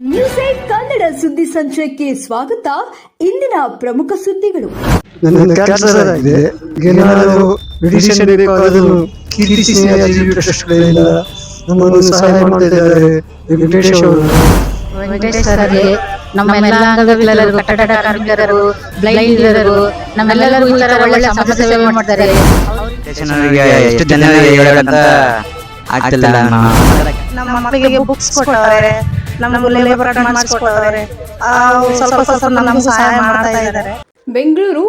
News eight Kannada ಸುದ್ದಿ ಸಂಚಯಕ್ಕೆ ಸ್ವಾಗತ. ಇಂದಿನ ಪ್ರಮುಖ ಸುದ್ದಿಗಳು. ನನ್ನ ಕ್ಯಾನ್ಸರ್ ಆಗಿದೆ ಏನಾದರೂ ಮೆಡಿಸಿನ್ ಬೇಕಾದರೂ ಕೀರ್ತಿ ಸ್ನೇಹ ಜೀವಿ ಟ್ರಸ್ಟ್ಗಳಿಂದ ನಮ್ಮನ್ನು ಸಹಾಯ ಮಾಡ್ತಿದ್ದಾರೆ ವೆಂಕಟೇಶ್ ಅವರು. ವೆಂಕಟೇಶ್ ಸರ್ಗೆ ನಮ್ಮೆಲ್ಲ ಅಂಗವಿಕಲರು ಕಟ್ಟಡ ಕಾರ್ಮಿಕರು ಬ್ಲೈಂಡ್ ಇರೋರು ನಮ್ಮೆಲ್ಲರಿಗೂ ಈ ತರ ಒಳ್ಳೆ ಸಮಾಜ ಸೇವೆ ಮಾಡ್ತಾರೆ. ಸ್ಟೇಷನರಿಗೆ ಎಷ್ಟು ಜನರಿಗೆ ಹೇಳಬೇಕಂತ ಆಗ್ತಿಲ್ಲ ನಮ್ಮ ಮಕ್ಕಳಿಗೆ ಬುಕ್ಸ್ ಕೊಟ್ಟವ್ರೆ. ಬೆಂಗಳೂರು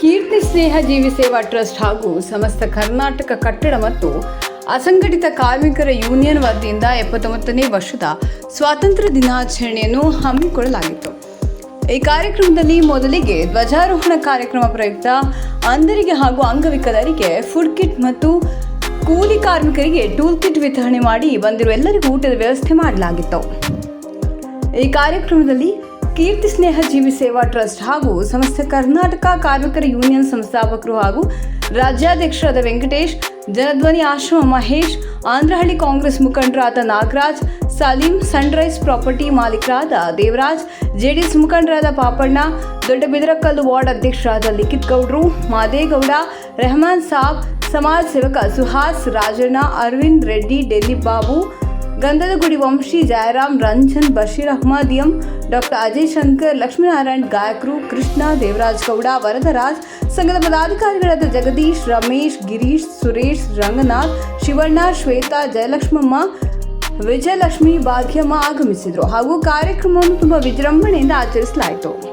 ಕೀರ್ತಿ ಸ್ನೇಹ ಜೀವಿ ಸೇವಾ ಟ್ರಸ್ಟ್ ಹಾಗೂ ಸಮಸ್ತ ಕರ್ನಾಟಕ ಕಟ್ಟಡ ಮತ್ತು ಅಸಂಘಟಿತ ಕಾರ್ಮಿಕರ ಯೂನಿಯನ್ ವತಿಯಿಂದ ಎಪ್ಪತ್ತೊಂಬತ್ತನೇ ವರ್ಷದ ಸ್ವಾತಂತ್ರ್ಯ ದಿನಾಚರಣೆಯನ್ನು ಹಮ್ಮಿಕೊಳ್ಳಲಾಗಿತ್ತು. ಈ ಕಾರ್ಯಕ್ರಮದಲ್ಲಿ ಮೊದಲಿಗೆ ಧ್ವಜಾರೋಹಣ ಕಾರ್ಯಕ್ರಮ ಪ್ರಯುಕ್ತ ಅಂಧರಿಗೆ ಹಾಗೂ ಅಂಗವಿಕಲರಿಗೆ ಫುಡ್ ಕಿಟ್ ಮತ್ತು ಕೂಲಿ ಕಾರ್ಮಿಕರಿಗೆ ಟೂಲ್ ಕಿಟ್ ವಿತರಣೆ ಮಾಡಿ ಬಂದಿರುವ ಎಲ್ಲರಿಗೂ ಊಟದ ವ್ಯವಸ್ಥೆ ಮಾಡಲಾಗಿತ್ತು. ಈ ಕಾರ್ಯಕ್ರಮದಲ್ಲಿ ಕೀರ್ತಿ ಸ್ನೇಹ ಜೀವಿ ಸೇವಾ ಟ್ರಸ್ಟ್ ಹಾಗೂ ಸಂಸ್ಥೆ ಕರ್ನಾಟಕ ಕಾರ್ಮಿಕರ ಯೂನಿಯನ್ ಸಂಸ್ಥಾಪಕರು ಹಾಗೂ ರಾಜ್ಯಾಧ್ಯಕ್ಷರಾದ ವೆಂಕಟೇಶ್, ಜನಧ್ವನಿ ಆಶ್ರಮ ಮಹೇಶ್, ಆಂಧ್ರಹಳ್ಳಿ ಕಾಂಗ್ರೆಸ್ ಮುಖಂಡರಾದ ನಾಗರಾಜ್, ಸಲೀಂ ಸನ್ರೈಸ್ ಪ್ರಾಪರ್ಟಿ ಮಾಲೀಕರಾದ ದೇವರಾಜ್, ಜೆಡಿಎಸ್ ಮುಖಂಡರಾದ ಪಾಪಣ್ಣ, ದೊಡ್ಡಬಿದರಕಲ್ಲು ವಾರ್ಡ್ ಅಧ್ಯಕ್ಷರಾದ ಲಿಖಿತ್ ಗೌಡ್ರು, ಮಾದೇಗೌಡ, ರೆಹಮಾನ್ ಸಾಬ್, ಸಮಾಜ ಸೇವಕ ಸುಹಾಸ್, ರಾಜಣ್ಣ, ಅರವಿಂದ್ ರೆಡ್ಡಿ, ಡೆಲ್ಲಿ ಬಾಬು ಗಂಧದಗುಡಿ ವಂಶಿ ಜಯರಾಮ್, ರಂಜನ್, ಬಶೀರ್ ಅಹ್ಮದ್ ಎಂ ಡಾಕ್ಟರ್ ಅಜಯ್ ಶಂಕರ್, ಲಕ್ಷ್ಮೀನಾರಾಯಣ್, ಗಾಯಕರು, ಕೃಷ್ಣ, ದೇವರಾಜ್ ಗೌಡ, ವರದರಾಜ್, ಸಂಘದ ಪದಾಧಿಕಾರಿಗಳಾದ ಜಗದೀಶ್, ರಮೇಶ್, ಗಿರೀಶ್, ಸುರೇಶ್, ರಂಗನಾಥ್, ಶಿವಣ್ಣ, ಶ್ವೇತಾ, ಜಯಲಕ್ಷ್ಮಮ್ಮ, ವಿಜಯಲಕ್ಷ್ಮಿ ಭಾಗ್ಯಮ್ಮ ಆಗಮಿಸಿದರು. ಹಾಗೂ ಕಾರ್ಯಕ್ರಮವನ್ನು ತುಂಬ ವಿಜೃಂಭಣೆಯಿಂದ ಆಚರಿಸಲಾಯಿತು.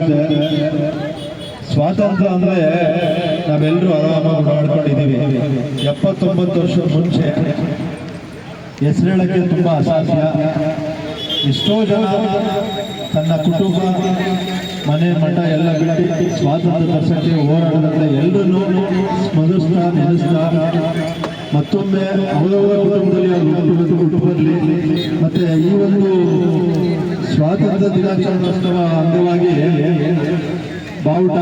ಖುಷಿಯಾಗುತ್ತೆ ಸ್ವಾತಂತ್ರ್ಯ ಅಂದ್ರೆ ನಾವೆಲ್ಲರೂ ಆರಾಮಾಗಿ ಮಾಡ್ಕೊಂಡಿದ್ದೀವಿ. ಎಪ್ಪತ್ತೊಂಬತ್ತು ವರ್ಷದ ಮುಂಚೆ ಹೆಸರೇಳಕ್ಕೆ ತುಂಬ ಅಸಾಧ್ಯ. ಎಷ್ಟೋ ಜನ ತನ್ನ ಕುಟುಂಬ, ಮನೆ, ಮಠ ಎಲ್ಲ ಬಿಟ್ಟು ಸ್ವಾತಂತ್ರ್ಯ ತರ್ಸಕ್ಕೆ ಹೋರಾಡದಂತೆ ಎಲ್ಲರನ್ನೂ ಸ್ಮರಿಸ್ತಾ ನೆನೆಸ್ತಾ ಮತ್ತೊಮ್ಮೆ ಅವರವರ ಕುಟುಂಬದಲ್ಲಿ ಅವರು ಹುಟ್ಟು ಬರಲಿ. ಮತ್ತೆ ಈ ಒಂದು ಸ್ವಾತಂತ್ರ್ಯ ದಿನಾಚರಣೋತ್ಸವ ಅಂಗವಾಗಿ ಬಾವುಟ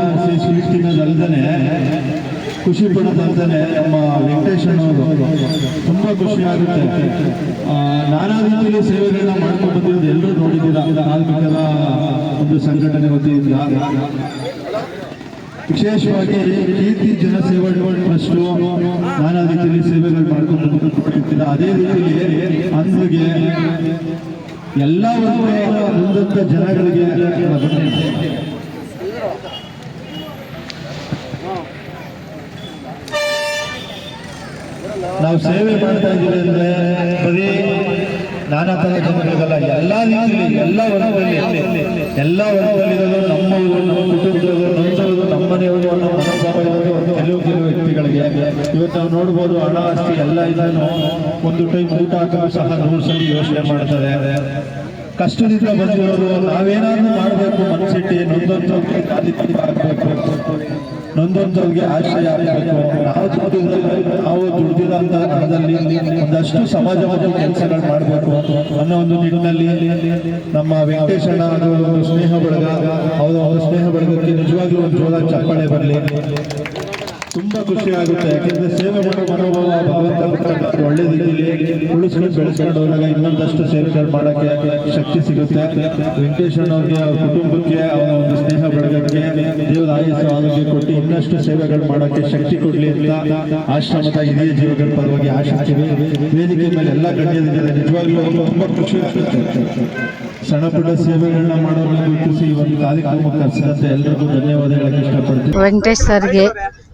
ತಿನ್ನೋದಲ್ದೇ ಖುಷಿ ಪಡೋದಲ್ದನೆ ನಮ್ಮ ವೆಂಕಟೇಶನವರು ತುಂಬ ಖುಷಿ ಆಗುತ್ತೆ. ನಾನಾ ರೀತಿಯಲ್ಲಿ ಸೇವೆಗಳನ್ನ ಮಾಡ್ಕೊಂಡು ಬಂದಿರೋದು ಎಲ್ಲರೂ ನೋಡಿದ್ದೀರಾ? ಕಾರ್ಮಿಕರ ಒಂದು ಸಂಘಟನೆ ವತಿಯಿಂದ. ವಿಶೇಷವಾಗಿ ಕೀರ್ತಿ ಜನಸೇವಾ ಟ್ರಸ್ಟ್ ನಾನಾ ರೀತಿಯಲ್ಲಿ ಸೇವೆಗಳು ಮಾಡ್ಕೊಂಡು ಅದೇ ರೀತಿಯಲ್ಲಿ ಅಂದ್ರಿಗೆ ಎಲ್ಲ ಮುಂದಂತ ಜನಗಳಿಗೆ ನಾವು ಸೇವೆ ಮಾಡ್ತಾ ಇದ್ದೀವಿ ಅಂದ್ರೆ ಬರೀ ನಾನಾ ತರ ಜನಗಳಿಗಲ್ಲ, ಎಲ್ಲ ರೀತಿಯಲ್ಲಿ, ಎಲ್ಲ ವರ್ಗದಲ್ಲಿ, ಎಲ್ಲ ವರ್ಗದಲ್ಲಿರೋದು ನಮ್ಮ ಕುಟುಂಬದವರು, ನಮ್ಮ ಮನೆಯವರು ನಮ್ಮ ನಾವು ನೋಡ್ಬೋದು ಹಣ ಆಸ್ತಿ ಎಲ್ಲ ಇದನ್ನು ಒಂದು ಟೈಮ್ ಊಟ ಹಾಕಲು ಸಹ ನೂರು ಸಲ ಯೋಚನೆ ಮಾಡ್ತಾರೆ. ಕಷ್ಟದಿಂದ ಬಂದಿರೋರು, ನಾವೇನಾದ್ರೂ ಮಾಡಬೇಕು, ಮನಸ್ಸಿಟ್ಟು ನೊಂದೊಂದವ್ರಿಗೆ ಹಾಕ್ಬೇಕು ನೊಂದೊಂದವ್ರಿಗೆ ಆಶ್ರಯ ಆಗಬೇಕು. ನಾವು ದುಡ್ದಿದ್ರೆ ನಾವು ದುಡ್ದಿರೋಂಥ ಹಣದಲ್ಲಿ ಒಂದಷ್ಟು ಸಮಾಜವಾದ ಕೆಲಸಗಳು ಮಾಡಬೇಕು ಅನ್ನೋ ಒಂದು ನಿಟ್ಟಿನಲ್ಲಿ ನಮ್ಮ ವೆಂಕಟೇಶಣ್ಣ ಅನ್ನೋ ಒಂದು ಸ್ನೇಹ ಬಳಗ, ಅವರ ಸ್ನೇಹ ಬಳಗಕ್ಕೆ ನಿಜವಾಗ್ಲೂ ಒಂದು ಜೋರ ಚಪ್ಪಾಳೆ ಬರಲಿ. ತುಂಬಾ ಖುಷಿ ಆಗುತ್ತೆ. ಯಾಕೆಂದ್ರೆ ಸೇವೆ ಮಾಡೋ ಮನೋಭಾವ ಭಗವಂತ ಕೊಟ್ಟ ಒಳ್ಳೆ ರೀತಿಯಲ್ಲಿ ಉಳಿಸ್ಕೊಂಡು ಬೆಳೆಸ್ಕೊಂಡು ಹೋದಾಗ ಇನ್ನೊಂದಷ್ಟು ಸೇವೆಗಳು ಮಾಡೋಕ್ಕೆ ಶಕ್ತಿ ಸಿಗುತ್ತೆ. ವೆಂಕಟೇಶ್ವರ ಅವ್ರಿಗೆ ಅವ್ರ ಕುಟುಂಬಕ್ಕೆ ಅವರ ಒಂದು ಸ್ನೇಹ ಬಳಗಕ್ಕೆ ದೇವರ ಆಯಸ್ಸು ಆರೋಗ್ಯ ಕೊಟ್ಟು ಇನ್ನಷ್ಟು ಸೇವೆಗಳು ಮಾಡೋಕ್ಕೆ ಶಕ್ತಿ ಕೊಡ್ಲಿ ಅಂತ ಆಶ್ರಮದ ಹಿರಿಯ ಜೀವಗಳ ಪರವಾಗಿ ಆಶಿಸ್ತೀವಿ. ವೇದಿಕೆ ಮೇಲೆ ಎಲ್ಲ ಗಣ್ಯರಿದ್ದಾರೆ ನಿಜವಾಗ್ಲೂ ತುಂಬಾ ಖುಷಿ ಆಗುತ್ತೆ. ಇಷ್ಟಪಡ್ತೀನಿ. ವೆಂಕಟೇಶ್ ಸರ್ಗೆ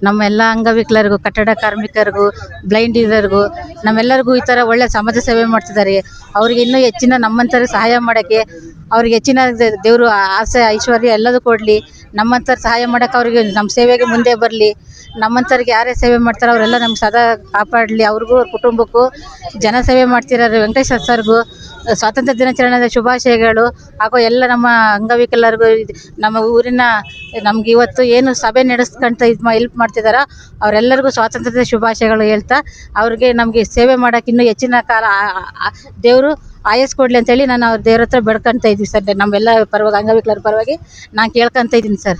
ನಮ್ಮೆಲ್ಲ ಅಂಗವಿಕಲರಿಗೂ, ಕಟ್ಟಡ ಕಾರ್ಮಿಕರಿಗೂ ಬ್ಲೈಂಡ್ ಇದರಿಗೂ ನಮ್ಮೆಲ್ಲರಿಗೂ ಈ ಥರ ಒಳ್ಳೆ ಸಮಾಜ ಸೇವೆ ಮಾಡ್ತಿದ್ದಾರೆ. ಅವ್ರಿಗೆ ಇನ್ನೂ ಹೆಚ್ಚಿನ ನಮ್ಮಂತರ ಸಹಾಯ ಮಾಡೋಕ್ಕೆ, ಅವ್ರಿಗೆ ಹೆಚ್ಚಿನ ದೇವರು ಆಸೆ, ಐಶ್ವರ್ಯ ಎಲ್ಲದೂ ಕೊಡಲಿ. ನಮ್ಮಂಥವ್ರು ಸಹಾಯ ಮಾಡೋಕೆ ಅವ್ರಿಗೆ ನಮ್ಮ ಸೇವೆಗೆ ಮುಂದೆ ಬರಲಿ. ನಮ್ಮಂಥವ್ರಿಗೆ ಯಾರೇ ಸೇವೆ ಮಾಡ್ತಾರೋ ಅವರೆಲ್ಲ ನಮ್ಗೆ ಸದಾ ಕಾಪಾಡಲಿ. ಅವ್ರಿಗೂ ಅವ್ರ ಕುಟುಂಬಕ್ಕೂ ಜನ ಸೇವೆ ಮಾಡ್ತಿರೋ ವೆಂಕಟೇಶ್ವರ ಸರ್ಗೂ, ಸ್ವಾತಂತ್ರ್ಯ ದಿನಾಚರಣೆದ ಶುಭಾಶಯಗಳು. ಹಾಗೂ ಎಲ್ಲ ನಮ್ಮ ಅಂಗವಿಕಲರಿಗೂ ನಮ್ಮ ಊರಿನ ನಮ್ಗೆ ಇವತ್ತು ಏನು ಸಭೆ ನಡೆಸ್ಕೊಂತ ಇದು ಹೆಲ್ಪ್ ಮಾಡ್ತಿದ್ದಾರೆ ಅವರೆಲ್ಲರಿಗೂ ಸ್ವಾತಂತ್ರ್ಯದ ಶುಭಾಶಯಗಳು ಹೇಳ್ತಾ, ಅವ್ರಿಗೆ ನಮಗೆ ಸೇವೆ ಮಾಡೋಕೆ ಇನ್ನೂ ಹೆಚ್ಚಿನ ಕಾಲ ದೇವರು ಆಯಸ್ ಕೊಡಲಿ ಅಂತೇಳಿ ನಾನು ಅವ್ರ ದೇವ್ರ ಹತ್ರ ಬೇಡ್ಕೊಂತ ಇದ್ದೀವಿ ಸರ್. ನಮ್ಮೆಲ್ಲ ಪರವಾಗಿ ಅಂಗವಿಕಲರ ಪರವಾಗಿ ನಾನು ಕೇಳ್ಕೊಂತ ಇದ್ದೀನಿ ಸರ್.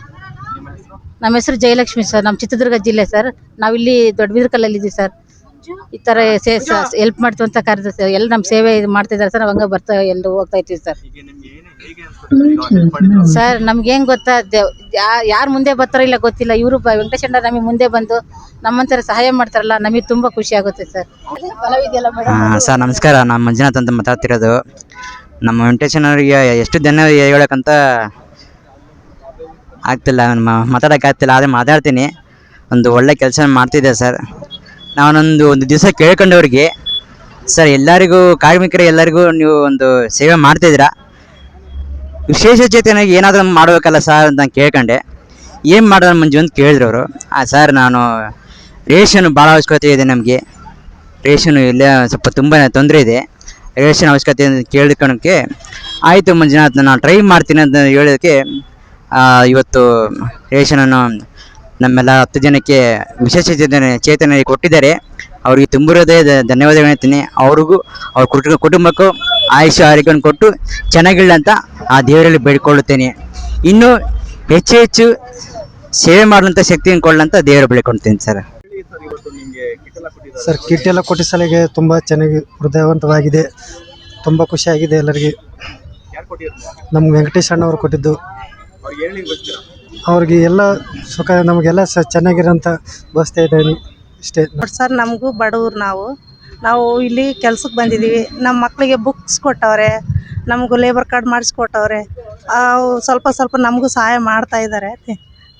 ನಮ್ಮ ಹೆಸರು ಜಯಲಕ್ಷ್ಮಿ ಸರ್. ನಮ್ಮ ಚಿತ್ರದುರ್ಗ ಜಿಲ್ಲೆ ಸರ್. ನಾವಿಲ್ಲಿ ದೊಡ್ಡಬಿದ್ರಕಲ್ಲಲ್ಲಿ ಇದ್ದೀವಿ ಸರ್. ಈ ಥರ ಸೇ ಹೆಲ್ಪ್ ಮಾಡ್ತು ಅಂತ ಕರೆದ್ರು ಸರ್ ಎಲ್ಲ ನಮ್ಮ ಸೇವೆ ಇದು ಮಾಡ್ತಿದ್ದಾರೆ ಸರ್. ನಾವು ಹಂಗೆ ಬರ್ತಾ ಎಲ್ಲರೂ ಹೋಗ್ತಾ ಇದ್ದೀವಿ ಸರ್. ಸರ್ ನಮಗೆ ಏನು ಗೊತ್ತಾ ಯಾರು ಮುಂದೆ ಬರ್ತಾರೋ ಇಲ್ಲ ಗೊತ್ತಿಲ್ಲ. ಇವರು ವೆಂಕಟೇಶ್ ಅಣ್ಣ ನಮಗೆ ಮುಂದೆ ಬಂದು ನಮ್ಮಂತರ ಸಹಾಯ ಮಾಡ್ತಾರಲ್ಲ ನಮಗೆ ತುಂಬಾ ಖುಷಿ ಆಗುತ್ತೆ ಸರ್. ಸರ್ ನಮಸ್ಕಾರ. ನಾನು ಮಂಜುನಾಥ್ ಅಂತ ಮಾತಾಡ್ತಿರೋದು ನಮ್ಮ ವೆಂಕಟೇಶನವರಿಗೆ ಎಷ್ಟು ಧನ್ಯವಾದ ಹೇಳೋಕ್ಕಂತ ಆಗ್ತಿಲ್ಲ. ಮ- ಮಾತಾಡೋಕೆ ಆಗ್ತಿಲ್ಲ. ಆದರೆ ಮಾತಾಡ್ತೀನಿ. ಒಂದು ಒಳ್ಳೆ ಕೆಲಸ ಮಾಡ್ತಿದ್ದೆ ಸರ್. ನಾನೊಂದು ಒಂದು ದಿವಸ ಕೇಳ್ಕೊಂಡವ್ರಿಗೆ ಸರ್ ಎಲ್ಲರಿಗೂ ಕಾರ್ಮಿಕರು ಎಲ್ಲರಿಗೂ ನೀವು ಒಂದು ಸೇವೆ ಮಾಡ್ತಿದ್ದೀರಾ? ವಿಶೇಷ ಚೇತನಿಗೆ ಏನಾದರೂ ಮಾಡಬೇಕಲ್ಲ ಸರ್ ಅಂತ ಕೇಳ್ಕೊಂಡೆ. ಏನು ಮಾಡೋದು ಮಂಜು ಅಂತ ಕೇಳಿದ್ರು ಅವರು. ಆ ಸರ್ ನಾನು ರೇಷನ್ ಭಾಳ ಅವಶ್ಯಕತೆ ಇದೆ ನಮಗೆ. ರೇಷನ್ ಇಲ್ಲೇ, ಸ್ವಲ್ಪ ತುಂಬ ತೊಂದರೆ ಇದೆ. ರೇಷನ್ ಅವಶ್ಯಕತೆ ಅಂತ ಕೇಳ್ಕೊಳಕ್ಕೆ ಆಯಿತು ಮಂಜುನಾಥ್ ನಾನು ಟ್ರೈ ಮಾಡ್ತೀನಿ ಅಂತ ಹೇಳೋದಕ್ಕೆ ಇವತ್ತು ರೇಷನನ್ನು ನಮ್ಮೆಲ್ಲ ಹತ್ತು ಜನಕ್ಕೆ ವಿಶೇಷ ಚೇತನ ಚೇತನ ಕೊಟ್ಟಿದ್ದಾರೆ. ಅವರಿಗೆ ತುಂಬ ಹೃದಯದ ಧನ್ಯವಾದಗಳು ಹೇಳ್ತೀನಿ. ಅವ್ರಿಗೂ, ಅವ್ರ ಕುಟುಂಬ ಕುಟುಂಬಕ್ಕೂ ಆಯುಷ್ಯ ಆರೋಗ್ಯವನ್ನು ಕೊಟ್ಟು ಚೆನ್ನಾಗಿಲ್ಲ ಅಂತ ಆ ದೇವರಲ್ಲಿ ಬೇಡಿಕೊಳ್ಳುತ್ತೇನೆ. ಇನ್ನು ಹೆಚ್ಚು ಹೆಚ್ಚು ಸೇವೆ ಮಾಡುವಂಥ ಶಕ್ತಿಯನ್ನು ಕೊಡಲಂತ ದೇವರು ಬೇಡಿಕೊಳ್ತೇನೆ ಸರ್. ಸರ್ ಕಿಟ್ ಎಲ್ಲ ಕೊಟ್ಟ ಸಲಿಗೆ ತುಂಬ ಚೆನ್ನಾಗಿ ಹೃದಯವಂತವಾಗಿದೆ. ತುಂಬ ಖುಷಿಯಾಗಿದೆ ಎಲ್ಲರಿಗೆ. ನಮ್ಗೆ ವೆಂಕಟೇಶ್ ಅಣ್ಣವ್ರು ಕೊಟ್ಟಿದ್ದು. ಅವ್ರಿಗೆ ಎಲ್ಲ ಸುಖ ನಮಗೆಲ್ಲ ಸ ಚೆನ್ನಾಗಿರೋಂಥ ವ್ಯವಸ್ಥೆ ಇದೆ ಇಷ್ಟೇ. ಸರ್ ನಮಗೂ ಬಡವ್ರು ನಾವು. ನಾವು ಇಲ್ಲಿ ಕೆಲ್ಸಕ್ಕೆ ಬಂದಿದ್ದೀವಿ ನಮ್ಮ ಮಕ್ಕಳಿಗೆ ಬುಕ್ಸ್ ಕೊಟ್ಟವ್ರೆ, ನಮಗೂ ಲೇಬರ್ ಕಾರ್ಡ್ ಮಾಡಿಸ್ಕೊಟ್ಟವ್ರೆ ಸ್ವಲ್ಪ ಸ್ವಲ್ಪ ನಮಗೂ ಸಹಾಯ ಮಾಡ್ತಾ ಇದ್ದಾರೆ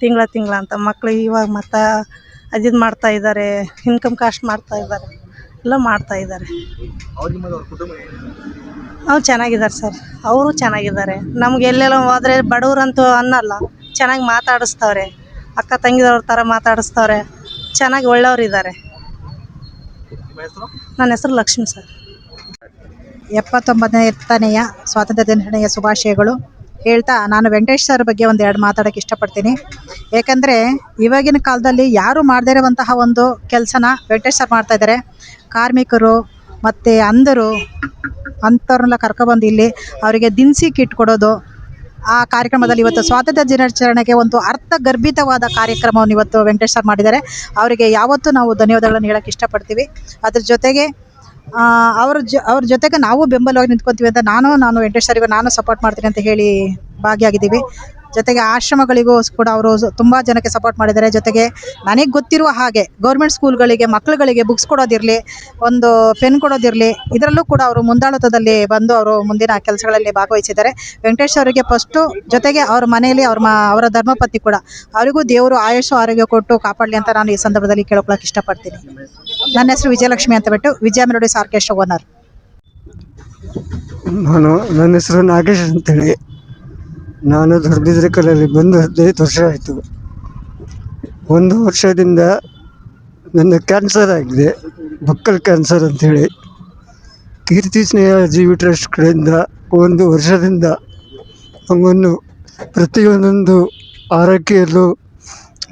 ತಿಂಗಳ ತಿಂಗಳ ಅಂತ ಮಕ್ಕಳು ಇವಾಗ ಮತ್ತು ಇದು ಮಾಡ್ತಾ ಇದ್ದಾರೆ ಇನ್ಕಮ್ ಕಾಸ್ಟ್ ಮಾಡ್ತಾ ಇದ್ದಾರೆ ಎಲ್ಲ ಮಾಡ್ತಾ ಇದ್ದಾರೆ ಅವ್ರು ಚೆನ್ನಾಗಿದ್ದಾರೆ ಸರ್. ಅವರು ಚೆನ್ನಾಗಿದ್ದಾರೆ. ನಮ್ಗೆ ಎಲ್ಲೆಲ್ಲ ಹೋದ್ರೆ ಬಡವ್ರಂತೂ ಅನ್ನಲ್ಲ, ಚೆನ್ನಾಗಿ ಮಾತಾಡಿಸ್ತವ್ರೆ. ಅಕ್ಕ ತಂಗಿದವ್ರ ಥರ ಮಾತಾಡಿಸ್ತವ್ರೆ. ಚೆನ್ನಾಗಿ ಒಳ್ಳೆಯವ್ರಿದ್ದಾರೆ. ನನ್ನ ಹೆಸರು ಲಕ್ಷ್ಮಿ ಸರ್. ಎಪ್ಪತ್ತೊಂಬತ್ತನೆಯ ಸ್ವಾತಂತ್ರ್ಯ ದಿನಾಚರಣೆಯ ಶುಭಾಶಯಗಳು. ಹೇಳ್ತಾ ನಾನು ವೆಂಕಟೇಶ್ ಸರ್ ಬಗ್ಗೆ ಒಂದು ಎರಡು ಮಾತಾಡೋಕ್ಕೆ ಇಷ್ಟಪಡ್ತೀನಿ. ಏಕೆಂದರೆ ಇವಾಗಿನ ಕಾಲದಲ್ಲಿ ಯಾರು ಮಾಡದೇ ಇರುವಂತಹ ಒಂದು ಕೆಲಸನ ವೆಂಕಟೇಶ್ ಸರ್ ಮಾಡ್ತಾ ಇದ್ದಾರೆ. ಕಾರ್ಮಿಕರು ಮತ್ತು ಅಂಧರು ಅಂಥವ್ರನ್ನೆಲ್ಲ ಕರ್ಕೊಬಂದು ಇಲ್ಲಿ ಅವರಿಗೆ ದಿನಸಿ ಕಿಟ್ ಕೊಡೋದು ಆ ಕಾರ್ಯಕ್ರಮದಲ್ಲಿ ಇವತ್ತು ಸ್ವಾತಂತ್ರ್ಯ ದಿನಾಚರಣೆಗೆ ಒಂದು ಅರ್ಥಗರ್ಭಿತವಾದ ಕಾರ್ಯಕ್ರಮವನ್ನು ಇವತ್ತು ವೆಂಕಟೇಶ್ ಸರ್ ಮಾಡಿದ್ದಾರೆ. ಅವರಿಗೆ ಯಾವತ್ತೂ ನಾವು ಧನ್ಯವಾದಗಳನ್ನು ಹೇಳೋಕ್ಕೆ ಇಷ್ಟಪಡ್ತೀವಿ. ಅದ್ರ ಜೊತೆಗೆ ಅವ್ರ ಜೊ, ಅವ್ರ ಜೊತೆಗೆ ನಾವು ಬೆಂಬಲವಾಗಿ ನಿಂತ್ಕೊತೀವಿ ಅಂತ ನಾನು ನಾನು ವೆಂಕಟೇಶ್ ಸರಿಗೂ ನಾನು ಸಪೋರ್ಟ್ ಮಾಡ್ತೀನಿ ಅಂತ ಹೇಳಿ ಭಾಗಿಯಾಗಿದ್ದೀವಿ. ಜೊತೆಗೆ ಆಶ್ರಮಗಳಿಗೂ ಕೂಡ ಅವರು ತುಂಬ ಜನಕ್ಕೆ ಸಪೋರ್ಟ್ ಮಾಡಿದ್ದಾರೆ. ಜೊತೆಗೆ ನನಗೆ ಗೊತ್ತಿರುವ ಹಾಗೆ ಗೌರ್ಮೆಂಟ್ ಸ್ಕೂಲ್ಗಳಿಗೆ ಮಕ್ಕಳುಗಳಿಗೆ ಬುಕ್ಸ್ ಕೊಡೋದಿರಲಿ, ಒಂದು ಪೆನ್ ಕೊಡೋದಿರಲಿ, ಇದರಲ್ಲೂ ಕೂಡ ಅವರು ಮುಂದಾಳತದಲ್ಲಿ ಬಂದು ಅವರು ಮುಂದಿನ ಕೆಲಸಗಳಲ್ಲಿ ಭಾಗವಹಿಸಿದ್ದಾರೆ. ವೆಂಕಟೇಶ್ ಅವರಿಗೆ ಫಸ್ಟು ಜೊತೆಗೆ ಅವ್ರ ಮನೆಯಲ್ಲಿ ಅವ್ರ ಅವರ ಧರ್ಮಪತಿ ಕೂಡ. ಅವರಿಗೂ ದೇವರು ಆಯಸ್ಸು, ಆರೋಗ್ಯ ಕೊಟ್ಟು ಕಾಪಾಡಲಿ ಅಂತ ನಾನು ಈ ಸಂದರ್ಭದಲ್ಲಿ ಕೇಳ್ಕೊಳಕ್ಕೆ ಇಷ್ಟಪಡ್ತೀನಿ. ನನ್ನ ಹೆಸರು ವಿಜಯಲಕ್ಷ್ಮಿ ಅಂತ ಬಿಟ್ಟು ವಿಜಯ ಮೆಲೋಡಿಸ್ ಆರ್ಕೆಸ್ಟ್ರಾ ಓನರ್. ನಾನು ನನ್ನ ಹೆಸರು ನಾಗೇಶ್ ಅಂತೇಳಿ. ನಾನು ದೊಡ್ಡಬಿದ್ರಿಕಲಲ್ಲಿ ಬಂದು ಹದಿನೈದು ವರ್ಷ ಆಯಿತು. ಒಂದು ವರ್ಷದಿಂದ ನನ್ನ ಕ್ಯಾನ್ಸರ್ ಆಗಿದೆ ಬಕ್ಕಲ್ ಕ್ಯಾನ್ಸರ್ ಅಂತೇಳಿ ಕೀರ್ತಿ ಸ್ನೇಹ ಜೀವಿ ಟ್ರಸ್ಟ್ ಕಡೆಯಿಂದ ಒಂದು ವರ್ಷದಿಂದ ನಮ್ಮನ್ನು ಪ್ರತಿಯೊಂದೊಂದು ಆರೈಕೆಯಲ್ಲೂ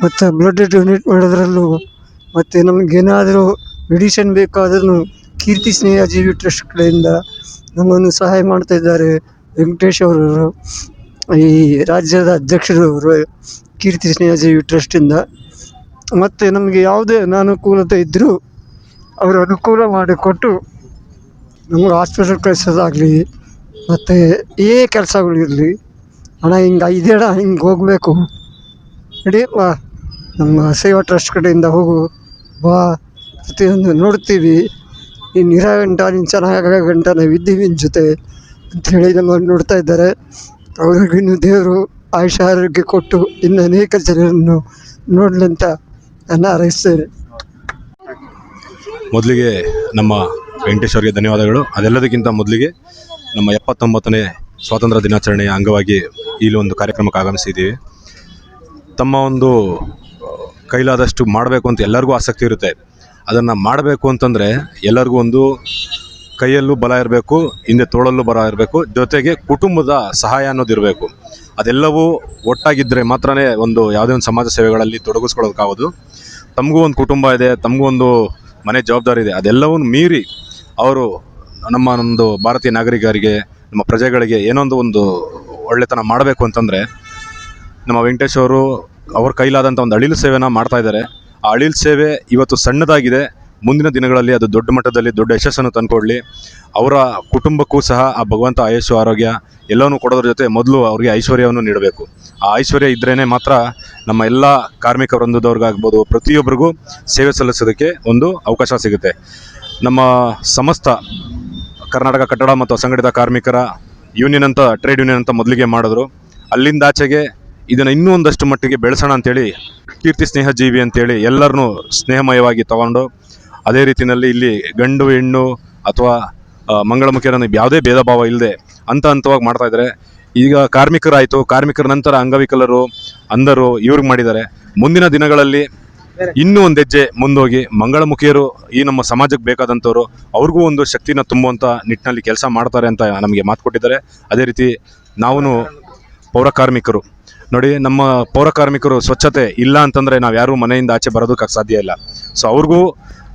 ಮತ್ತು ಬ್ಲಡ್ ಡೊನೇಟ್ ಮಾಡೋದ್ರಲ್ಲೂ ಮತ್ತು ನಮಗೇನಾದರೂ ಮೆಡಿಷನ್ ಬೇಕಾದ್ರೂ ಕೀರ್ತಿ ಸ್ನೇಹ ಜೀವಿ ಟ್ರಸ್ಟ್ ಕಡೆಯಿಂದ ನಮ್ಮನ್ನು ಸಹಾಯ ಮಾಡ್ತಾಯಿದ್ದಾರೆ ವೆಂಕಟೇಶ್ ಅವರು ಈ ರಾಜ್ಯದ ಅಧ್ಯಕ್ಷರು ಕೀರ್ತಿ ಸ್ನೇಹಜೀವಿ ಟ್ರಸ್ಟಿಂದ ಮತ್ತು ನಮಗೆ ಯಾವುದೇ ಅನಾನುಕೂಲತೆ ಇದ್ದರೂ ಅವರು ಅನುಕೂಲ ಮಾಡಿಕೊಟ್ಟು ನಮಗೆ ಹಾಸ್ಪಿಟಲ್ ಕಳಿಸೋದಾಗಲಿ ಮತ್ತು ಏ ಕೆಲಸಗಳಿರಲಿ ಹಣ ಹಿಂಗೆ ಐದೇಡ ಹಿಂಗೆ ಹೋಗಬೇಕು. ನಡಿ ಬಾ ನಮ್ಮ ಸೇವಾ ಟ್ರಸ್ಟ್ ಕಡೆಯಿಂದ ಹೋಗು, ಬಾ, ಪ್ರತಿಯೊಂದು ನೋಡ್ತೀವಿ. ನೀನು ನೀರಾಗಂಟ ಗಂಟ ನೀನು ಚೆನ್ನಾಗೋ ಗಂಟ ನಾವು ಇದ್ದೀವಿ ನಿನ್ನ ಜೊತೆ ಅಂಥೇಳಿ ನಮ್ಮನ್ನು ನೋಡ್ತಾ ಇದ್ದಾರೆ. ಅವ್ರಿಗಿನ್ನು ದೇವರು ಆಯುಷ ಆರೋಗ್ಯ ಕೊಟ್ಟು ಇನ್ನು ಅನೇಕ ಜನರನ್ನು ನೋಡಲಿ ಅಂತ ನಾನು ಹಾರೈಸ್ತೇನೆ. ಮೊದಲಿಗೆ ನಮ್ಮ ವೆಂಕಟೇಶ್ ಅವರಿಗೆ ಧನ್ಯವಾದಗಳು. ಅದೆಲ್ಲದಕ್ಕಿಂತ ಮೊದಲಿಗೆ ನಮ್ಮ ಎಪ್ಪತ್ತೊಂಬತ್ತನೇ ಸ್ವಾತಂತ್ರ್ಯ ದಿನಾಚರಣೆಯ ಅಂಗವಾಗಿ ಇಲ್ಲಿ ಒಂದು ಕಾರ್ಯಕ್ರಮಕ್ಕೆ ಆಗಮಿಸಿದ್ದೀವಿ. ತಮ್ಮ ಒಂದು ಕೈಲಾದಷ್ಟು ಮಾಡಬೇಕು ಅಂತ ಎಲ್ಲರಿಗೂ ಆಸಕ್ತಿ ಇರುತ್ತೆ. ಅದನ್ನು ಮಾಡಬೇಕು ಅಂತಂದರೆ ಎಲ್ಲರಿಗೂ ಒಂದು ಕೈಯಲ್ಲೂ ಬಲ ಇರಬೇಕು, ಹಿಂದೆ ತೋಳಲ್ಲೂ ಬಲ ಇರಬೇಕು, ಜೊತೆಗೆ ಕುಟುಂಬದ ಸಹಾಯ ಅನ್ನೋದು ಇರಬೇಕು ಅದೆಲ್ಲವೂ ಒಟ್ಟಾಗಿದ್ದರೆ ಮಾತ್ರನೇ ಒಂದು ಯಾವುದೇ ಒಂದು ಸಮಾಜ ಸೇವೆಗಳಲ್ಲಿ ತೊಡಗಿಸ್ಕೊಳ್ಳೋದಕ್ಕಾಗೋದು. ತಮಗೂ ಒಂದು ಕುಟುಂಬ ಇದೆ, ತಮಗೂ ಒಂದು ಮನೆ ಜವಾಬ್ದಾರಿ ಇದೆ ಅದೆಲ್ಲವನ್ನು ಮೀರಿ ಅವರು ನಮ್ಮ ಒಂದು ಭಾರತೀಯ ನಾಗರಿಕರಿಗೆ, ನಮ್ಮ ಪ್ರಜೆಗಳಿಗೆ ಏನೊಂದು ಒಂದು ಒಳ್ಳೆತನ ಮಾಡಬೇಕು ಅಂತಂದರೆ, ನಮ್ಮ ವೆಂಕಟೇಶ್ ಅವರು ಅವ್ರ ಕೈಲಾದಂಥ ಒಂದು ಅಳಿಲು ಸೇವೆನ ಮಾಡ್ತಾ ಇದ್ದಾರೆ. ಆ ಅಳಿಲು ಸೇವೆ ಇವತ್ತು ಸಣ್ಣದಾಗಿದೆ. ಮುಂದಿನ ದಿನಗಳಲ್ಲಿ ಅದು ದೊಡ್ಡ ಮಟ್ಟದಲ್ಲಿ ದೊಡ್ಡ ಯಶಸ್ಸನ್ನು ತಂದುಕೊಡ್ಲಿ. ಅವರ ಕುಟುಂಬಕ್ಕೂ ಸಹ ಆ ಭಗವಂತ ಆಯಸ್ಸು, ಆರೋಗ್ಯ ಎಲ್ಲವೂ ಕೊಡೋದ್ರ ಜೊತೆ ಮೊದಲು ಅವರಿಗೆ ಐಶ್ವರ್ಯವನ್ನು ನೀಡಬೇಕು. ಆ ಐಶ್ವರ್ಯ ಇದ್ರೇ ಮಾತ್ರ ನಮ್ಮ ಎಲ್ಲ ಕಾರ್ಮಿಕ ವೃಂದದವ್ರಿಗಾಗ್ಬೋದು, ಪ್ರತಿಯೊಬ್ಬರಿಗೂ ಸೇವೆ ಸಲ್ಲಿಸೋದಕ್ಕೆ ಒಂದು ಅವಕಾಶ ಸಿಗುತ್ತೆ. ನಮ್ಮ ಸಮಸ್ತ ಕರ್ನಾಟಕ ಕಟ್ಟಡ ಮತ್ತು ಅಸಂಘಟಿತ ಕಾರ್ಮಿಕರ ಯೂನಿಯನ್ ಅಂತ, ಟ್ರೇಡ್ ಯೂನಿಯನ್ ಅಂತ ಮೊದಲಿಗೆ ಮಾಡಿದ್ರು. ಅಲ್ಲಿಂದ ಆಚೆಗೆ ಇದನ್ನು ಇನ್ನೂ ಒಂದಷ್ಟು ಮಟ್ಟಿಗೆ ಬೆಳೆಸೋಣ ಅಂತೇಳಿ ಕೀರ್ತಿ ಸ್ನೇಹ ಜೀವಿ ಅಂತೇಳಿ ಎಲ್ಲರನ್ನೂ ಸ್ನೇಹಮಯವಾಗಿ ತಗೊಂಡು ಅದೇ ರೀತಿಯಲ್ಲಿ ಇಲ್ಲಿ ಗಂಡು, ಹೆಣ್ಣು ಅಥವಾ ಮಂಗಳಮುಖಿಯರನ್ನು ಯಾವುದೇ ಭೇದ ಭಾವ ಇಲ್ಲದೆ ಹಂತ ಹಂತವಾಗಿ ಮಾಡ್ತಾ ಇದ್ದಾರೆ. ಈಗ ಕಾರ್ಮಿಕರಾಯಿತು. ಕಾರ್ಮಿಕರ ನಂತರ ಅಂಗವಿಕಲರು, ಅಂಧರು ಇವ್ರಿಗೆ ಮಾಡಿದ್ದಾರೆ. ಮುಂದಿನ ದಿನಗಳಲ್ಲಿ ಇನ್ನೂ ಒಂದು ಹೆಜ್ಜೆ ಮುಂದೋಗಿ ಮಂಗಳಮುಖಿಯರು ಈ ನಮ್ಮ ಸಮಾಜಕ್ಕೆ ಬೇಕಾದಂಥವ್ರು ಅವ್ರಿಗೂ ಒಂದು ಶಕ್ತಿನ ತುಂಬುವಂಥ ನಿಟ್ಟಿನಲ್ಲಿ ಕೆಲಸ ಮಾಡ್ತಾರೆ ಅಂತ ನಮಗೆ ಮಾತು ಕೊಟ್ಟಿದ್ದಾರೆ. ಅದೇ ರೀತಿ ನಾವು ಪೌರ ಕಾರ್ಮಿಕರು. ನೋಡಿ, ನಮ್ಮ ಪೌರ ಕಾರ್ಮಿಕರು ಸ್ವಚ್ಛತೆ ಇಲ್ಲ ಅಂತಂದರೆ ನಾವು ಯಾರೂ ಮನೆಯಿಂದ ಆಚೆ ಬರೋದಕ್ಕೆ ಸಾಧ್ಯ ಇಲ್ಲ. ಸೊ ಅವ್ರಿಗೂ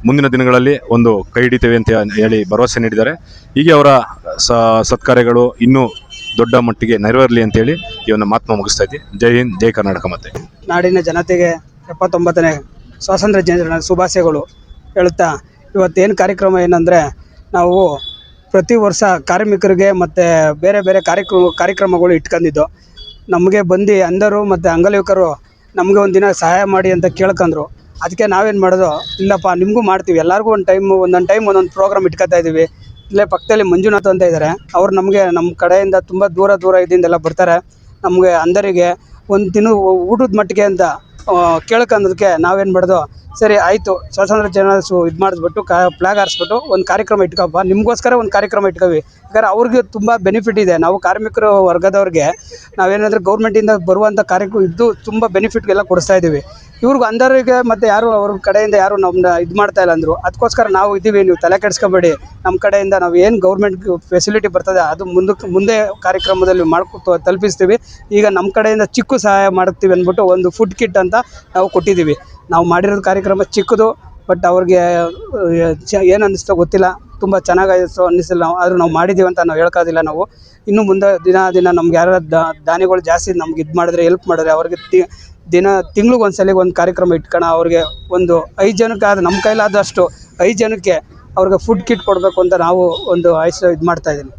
ಮುಂದಿನ ದಿನಗಳಲ್ಲಿ ಒಂದು ಕೈ ಹಿಡಿತೇವೆ ಅಂತ ಹೇಳಿ ಭರವಸೆ ನೀಡಿದ್ದಾರೆ. ಹೀಗೆ ಅವರ ಸತ್ಕಾರ್ಯಗಳು ಇನ್ನೂ ದೊಡ್ಡ ಮಟ್ಟಿಗೆ ನೆರವೇರಲಿ ಅಂತೇಳಿ ಈ ಒಂದು ಮಾತನ್ನ ಮುಗಿಸ್ತಾ ಇದ್ದೆ ಜೈ ಹಿಂದ್, ಜೈ ಕರ್ನಾಟಕ ಮತ್ತೆ. ನಾಡಿನ ಜನತೆಗೆ ಎಪ್ಪತ್ತೊಂಬತ್ತನೇ ಸ್ವಾತಂತ್ರ್ಯ ದಿನಾಚರಣೆ ಶುಭಾಶಯಗಳು ಹೇಳುತ್ತಾ, ಇವತ್ತೇನು ಕಾರ್ಯಕ್ರಮ ಏನಂದರೆ ನಾವು ಪ್ರತಿ ವರ್ಷ ಕಾರ್ಮಿಕರಿಗೆ ಮತ್ತು ಬೇರೆ ಬೇರೆ ಕಾರ್ಯಕ್ರಮ, ಕಾರ್ಯಕ್ರಮಗಳು ಇಟ್ಕೊಂಡಿದ್ದು ನಮಗೆ ಬಂದು ಅಂಧರು ಮತ್ತು ಅಂಗವಿಕರು ನಮಗೆ ಒಂದು ದಿನ ಸಹಾಯ ಮಾಡಿ ಅಂತ ಕೇಳ್ಕೊಂಡ್ರು ಅದಕ್ಕೆ ನಾವೇನು ಮಾಡೋದು ಇಲ್ಲಪ್ಪ ನಿಮಗೂ ಮಾಡ್ತೀವಿ. ಎಲ್ಲರಿಗೂ ಒಂದು ಟೈಮು ಒಂದೊಂದು ಟೈಮ್ ಒಂದೊಂದು ಪ್ರೋಗ್ರಾಮ್ ಇಟ್ಕೋತಾ ಇದ್ದೀವಿ ಇಲ್ಲೇ ಪಕ್ಕದಲ್ಲಿ ಮಂಜುನಾಥ್ ಅಂತ ಇದ್ದಾರೆ ಅವ್ರು ನಮಗೆ ನಮ್ಮ ಕಡೆಯಿಂದ ತುಂಬ ದೂರ ದೂರ ಇದ್ದಿಂದೆಲ್ಲ ಬರ್ತಾರೆ. ನಮಗೆ ಅಂಧರಿಗೆ ಒಂದು ದಿನ ಊಟದ ಮಟ್ಟಿಗೆ ಅಂತ ಆ, ಕೇಳ್ಕೊಂಡದಕ್ಕೆ ನಾವೇನು ಮಾಡೋದು ಸರಿ ಆಯಿತು ಸ್ವಾತಂತ್ರ್ಯ ಜನಸು ಇದು ಮಾಡಿಸ್ಬಿಟ್ಟು ಕಾ ಫ್ಲಾಗ್ ಹಾರಿಸ್ಬಿಟ್ಟು ಒಂದು ಕಾರ್ಯಕ್ರಮ ಇಟ್ಕೊಪ್ಪ. ನಿಮಗೋಸ್ಕರ ಒಂದು ಕಾರ್ಯಕ್ರಮ ಇಟ್ಕೋವಿ. ಯಾಕಂದ್ರೆ ಅವ್ರಿಗೆ ತುಂಬ ಬೆನಿಫಿಟ್ ಇದೆ. ನಾವು ಕಾರ್ಮಿಕರು ವರ್ಗದವ್ರಿಗೆ ನಾವೇನಂದ್ರೆ ಗೌರ್ಮೆಂಟಿಂದ ಬರುವಂಥ ಕಾರ್ಯಕ್ರಮ ಇದ್ದು ತುಂಬ ಬೆನಿಫಿಟ್ಗೆಲ್ಲ ಕೊಡಿಸ್ತಾ ಇದ್ದೀವಿ ಇವ್ರಿಗೆ ಅಂದವರಿಗೆ ಮತ್ತು ಯಾರು ಅವ್ರ ಕಡೆಯಿಂದ ಯಾರು ನಮ್ಮನ್ನ ಇದು ಮಾಡ್ತಾ ಇಲ್ಲ ಅಂದರು. ಅದಕ್ಕೋಸ್ಕರ ನಾವು ಇದ್ದೀವಿ ನೀವು ತಲೆ ಕೆಡಿಸ್ಕೊಬೇಡಿ. ನಮ್ಮ ಕಡೆಯಿಂದ ನಾವು ಏನು ಗೌರ್ಮೆಂಟ್ ಫೆಸಿಲಿಟಿ ಬರ್ತದೆ, ಅದು ಮುಂದಕ್ಕೆ ಮುಂದೆ ಕಾರ್ಯಕ್ರಮದಲ್ಲಿ ಮಾಡ್ಕೊ ತಲುಪಿಸ್ತೀವಿ. ಈಗ ನಮ್ಮ ಕಡೆಯಿಂದ ಚಿಕ್ಕ ಸಹಾಯ ಮಾಡ್ತೀವಿ ಅಂದ್ಬಿಟ್ಟು ಒಂದು ಫುಡ್ ಕಿಟ್ ಅಂತ ನಾವು ಕೊಟ್ಟಿದ್ದೀವಿ ನಾವು ಮಾಡಿರೋದು ಕಾರ್ಯಕ್ರಮ ಚಿಕ್ಕದು ಬಟ್ ಅವ್ರಿಗೆ ಏನು ಅನ್ನಿಸ್ತೋ ಗೊತ್ತಿಲ್ಲ. ತುಂಬ ಚೆನ್ನಾಗಿ ಅನ್ನಿಸಿಲ್ಲ. ನಾವು ಆದರೂ ನಾವು ಮಾಡಿದ್ದೀವಿ ಅಂತ ನಾವು ಹೇಳ್ಕೋದಿಲ್ಲ ನಾವು. ಇನ್ನು ಮುಂದೆ ದಿನ ದಿನ ನಮ್ಗೆ ಯಾರು ದಾನಿಗಳು ಜಾಸ್ತಿ ನಮ್ಗೆ ಇದು ಮಾಡಿದ್ರೆ ಹೆಲ್ಪ್ ಮಾಡಿದ್ರೆ, ಅವ್ರಿಗೆ ದಿನ ತಿಂಗ್ಳಿಗೆ ಒಂದು ಸಲ ಒಂದು ಕಾರ್ಯಕ್ರಮ ಇಟ್ಕಣ ಅವ್ರಿಗೆ ಒಂದು ಐದು ಜನಕ್ಕೆ ಆದ ನಮ್ಮ ಕೈಲಾದಷ್ಟು ಐದು ಜನಕ್ಕೆ ಅವ್ರಿಗೆ ಫುಡ್ ಕಿಟ್ ಕೊಡಬೇಕು ಅಂತ ನಾವು ಒಂದು ಆಯ್ಸು ಇದು ಮಾಡ್ತಾ ಇದ್ದೀನಿ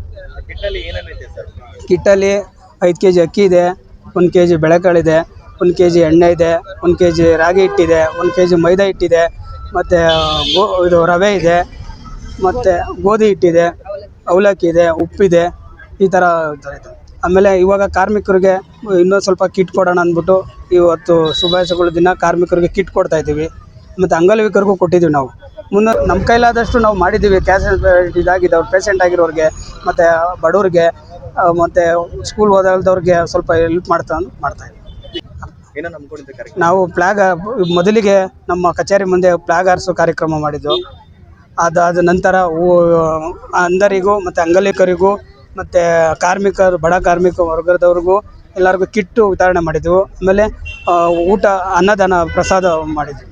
ಕಿಟ್ಟಲ್ಲಿ ಐದು ಕೆ ಜಿ ಅಕ್ಕಿ ಇದೆ ಒಂದು ಕೆ ಜಿ ಬೆಳೆಕಾಳಿದೆ ಒಂದು ಕೆ ಜಿ ಎಣ್ಣೆ ಇದೆ ಒಂದು ಕೆ ಜಿ ರಾಗಿ ಹಿಟ್ಟಿದೆ ಒಂದು ಕೆ ಜಿ ಮೈದಾ ಹಿಟ್ಟಿದೆ ಮತ್ತು ಗೋ ಇದು ರವೆ ಇದೆ ಮತ್ತು ಗೋಧಿ ಹಿಟ್ಟಿದೆ ಅವಲಕ್ಕಿ ಇದೆ ಉಪ್ಪಿದೆ ಈ ಥರ ಥರ ಇದೆ ಆಮೇಲೆ ಇವಾಗ ಕಾರ್ಮಿಕರಿಗೆ ಇನ್ನೊಂದು ಸ್ವಲ್ಪ ಕಿಟ್ ಕೊಡೋಣ ಅಂದ್ಬಿಟ್ಟು ಇವತ್ತು ಶುಭಾಶಯಗಳ ದಿನ ಕಾರ್ಮಿಕರಿಗೆ ಕಿಟ್ ಕೊಡ್ತಾ ಇದ್ದೀವಿ. ಮತ್ತು ಅಂಗವಿಕರಿಗೂ ಕೊಟ್ಟಿದ್ದೀವಿ ನಾವು. ಮುಂದೆ ನಮ್ಮ ಕೈಲಾದಷ್ಟು ನಾವು ಮಾಡಿದ್ದೀವಿ. ಕ್ಯಾಶ್ ಇದಾಗಿದೆ. ಪೇಷೆಂಟ್ ಆಗಿರೋರಿಗೆ ಮತ್ತು ಬಡವ್ರಿಗೆ ಮತ್ತು ಸ್ಕೂಲ್ ಓದಲ್ದವ್ರಿಗೆ ಸ್ವಲ್ಪ ಹೆಲ್ಪ್ ಮಾಡ್ತಾ ಮಾಡ್ತಾ ಇದ್ದೀವಿ. ನಾವು ಫ್ಲಾಗ್ ಮೊದಲಿಗೆ ನಮ್ಮ ಕಚೇರಿ ಮುಂದೆ ಫ್ಲಾಗ್ ಹಾರಿಸೋ ಕಾರ್ಯಕ್ರಮ ಮಾಡಿದ್ದು. ಅದಾದ ನಂತರ ಅಂಧರಿಗೂ ಮತ್ತು ಅಂಗವಿಕರಿಗೂ ಮತ್ತು ಕಾರ್ಮಿಕರು ಬಡ ಕಾರ್ಮಿಕ ವರ್ಗದವ್ರಿಗೂ ಎಲ್ಲರಿಗೂ ಕಿಟ್ಟು ವಿತರಣೆ ಮಾಡಿದ್ದೆವು ಆಮೇಲೆ ಊಟ ಅನ್ನದಾನ ಪ್ರಸಾದ ಮಾಡಿದ್ವಿ.